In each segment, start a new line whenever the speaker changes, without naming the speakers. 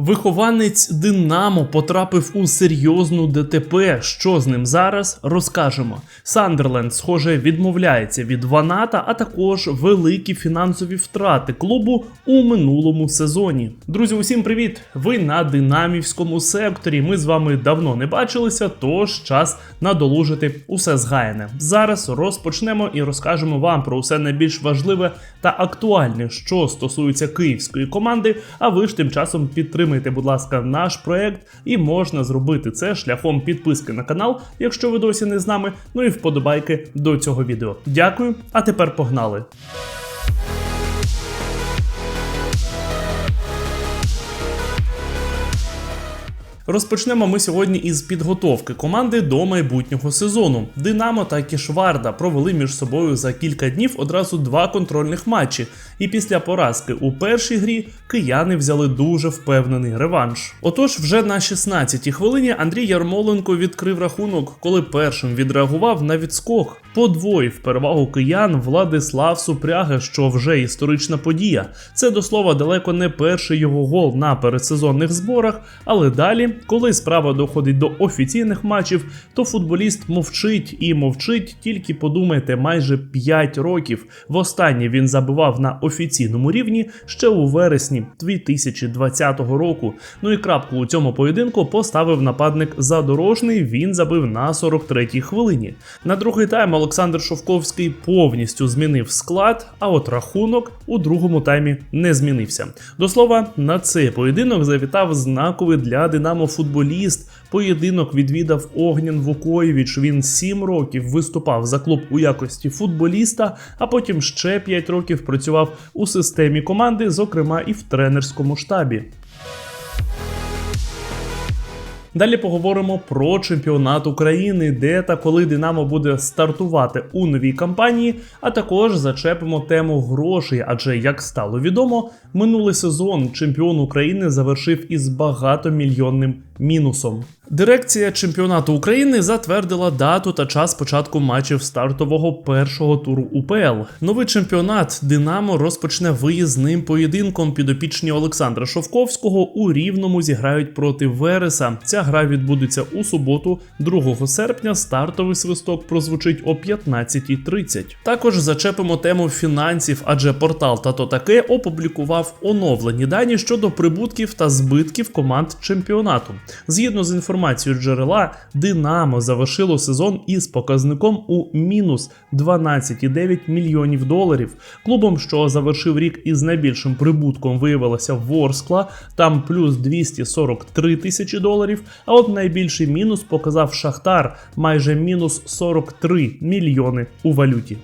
Вихованець Динамо потрапив у серйозну ДТП. Що з ним зараз розкажемо. Сандерленд, схоже, відмовляється від Ваната, а також великі фінансові втрати клубу у минулому сезоні. Друзі, усім привіт! Ви на динамівському секторі. Ми з вами давно не бачилися, тож час надолужити усе згаяне. Зараз розпочнемо і розкажемо вам про усе найбільш важливе та актуальне, що стосується київської команди. А ви ж тим часом підтримайте, будь ласка, наш проект, і можна зробити це шляхом підписки на канал, якщо ви досі не з нами. Ну і вподобайки до цього відео. Дякую. А тепер погнали. Розпочнемо ми сьогодні із підготовки команди до майбутнього сезону. Динамо та Кішварда провели між собою за кілька днів одразу два контрольних матчі. І після поразки у першій грі кияни взяли дуже впевнений реванш. Отож, вже на 16-й хвилині Андрій Ярмоленко відкрив рахунок, коли першим відреагував на відскок. Подвоїв перевагу киян Владислав Супряга, що вже історична подія. Це до слова далеко не перший його гол на передсезонних зборах, але далі, коли справа доходить до офіційних матчів, то футболіст мовчить і мовчить, тільки подумайте, майже 5 років. Востаннє він забивав на офіційному рівні ще у вересні 2020 року. Ну і крапку у цьому поєдинку поставив нападник задорожний. Він забив на 43-й хвилині. На другий тайм Олександр Шовковський повністю змінив склад, а от рахунок у другому таймі не змінився. До слова, на цей поєдинок завітав знаковий для Динамо футболіст. Поєдинок відвідав Огнян Вукоєвіч. Він 7 років виступав за клуб у якості футболіста, а потім ще 5 років працював у системі команди, зокрема і в тренерському штабі. Далі поговоримо про чемпіонат України, де та коли Динамо буде стартувати у новій кампанії, а також зачепимо тему грошей. Адже як стало відомо, минулий сезон чемпіон України завершив із багатомільйонним мінусом. Дирекція чемпіонату України затвердила дату та час початку матчів стартового першого туру УПЛ. Новий чемпіонат Динамо розпочне виїзним поєдинком. Підопічні Олександра Шовковського у Рівному зіграють проти Вереса. Ця гра відбудеться у суботу, 2 серпня. Стартовий свисток прозвучить о 15.30. Також зачепимо тему фінансів, адже портал Тато таке опублікував оновлені дані щодо прибутків та збитків команд чемпіонату. Згідно з інформацією джерела, Динамо завершило сезон із показником у мінус 12,9 мільйонів доларів. Клубом, що завершив рік із найбільшим прибутком, виявилася Ворскла, там плюс 243 тисячі доларів. А от найбільший мінус показав Шахтар майже мінус 43 мільйони у валюті.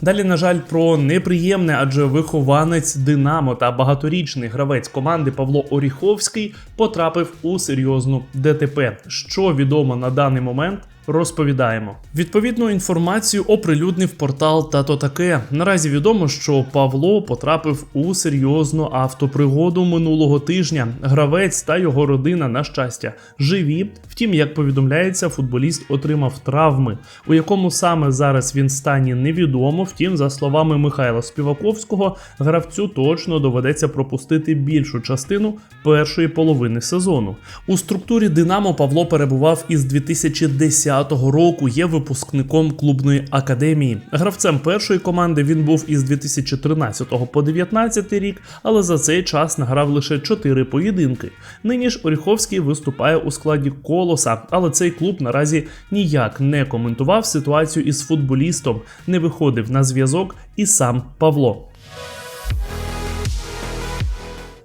Далі, на жаль, про неприємне, адже вихованець Динамо та багаторічний гравець команди Павло Оріховський потрапив у серйозну ДТП. Що відомо на даний момент. Розповідаємо відповідну інформацію оприлюднив портал Тато таке. Наразі відомо, що Павло потрапив у серйозну автопригоду минулого тижня. Гравець та його родина, на щастя, живі. Втім, як повідомляється, футболіст отримав травми, у якому саме зараз він стані невідомо. Втім, за словами Михайла Співаковського, гравцю точно доведеться пропустити більшу частину першої половини сезону. У структурі Динамо Павло перебував із 2010 року. Є випускником клубної академії. Гравцем першої команди він був із 2013 по 2019 рік, але за цей час награв лише 4 поєдинки. Нині ж Оріховський виступає у складі колоса, але цей клуб наразі ніяк не коментував ситуацію із футболістом, не виходив на зв'язок і сам Павло.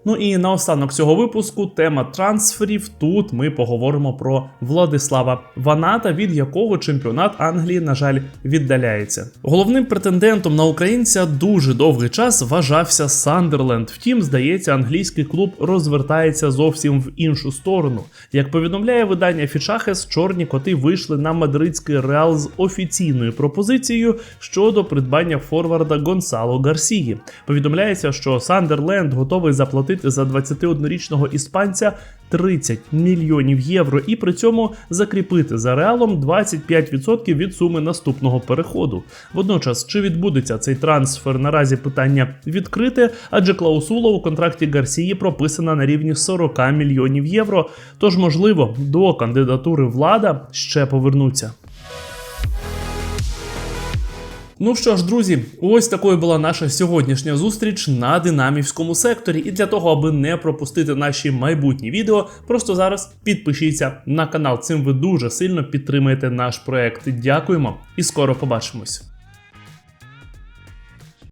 Ну і наостанок цього випуску тема трансферів. Тут ми поговоримо про Владислава Ваната, від якого чемпіонат Англії, на жаль, віддаляється. Головним претендентом на українця дуже довгий час вважався Сандерленд. Втім, здається, англійський клуб розвертається зовсім в іншу сторону. Як повідомляє видання Фічахес, чорні коти вийшли на мадридський реал з офіційною пропозицією щодо придбання форварда Гонсало Гарсії. Повідомляється, що Сандерленд готовий заплатити заплатити за 21-річного іспанця 30 мільйонів євро і при цьому закріпити за реалом 25% від суми наступного переходу. Водночас, чи відбудеться цей трансфер, наразі питання відкрите, адже клаусула у контракті Гарсії прописана на рівні 40 мільйонів євро. Тож, можливо, до кандидатури влада ще повернуться. Ну що ж, друзі, ось такою була наша сьогоднішня зустріч на динамівському секторі. І для того, аби не пропустити наші майбутні відео, просто зараз підпишіться на канал. Цим ви дуже сильно підтримаєте наш проект. Дякуємо і скоро побачимось.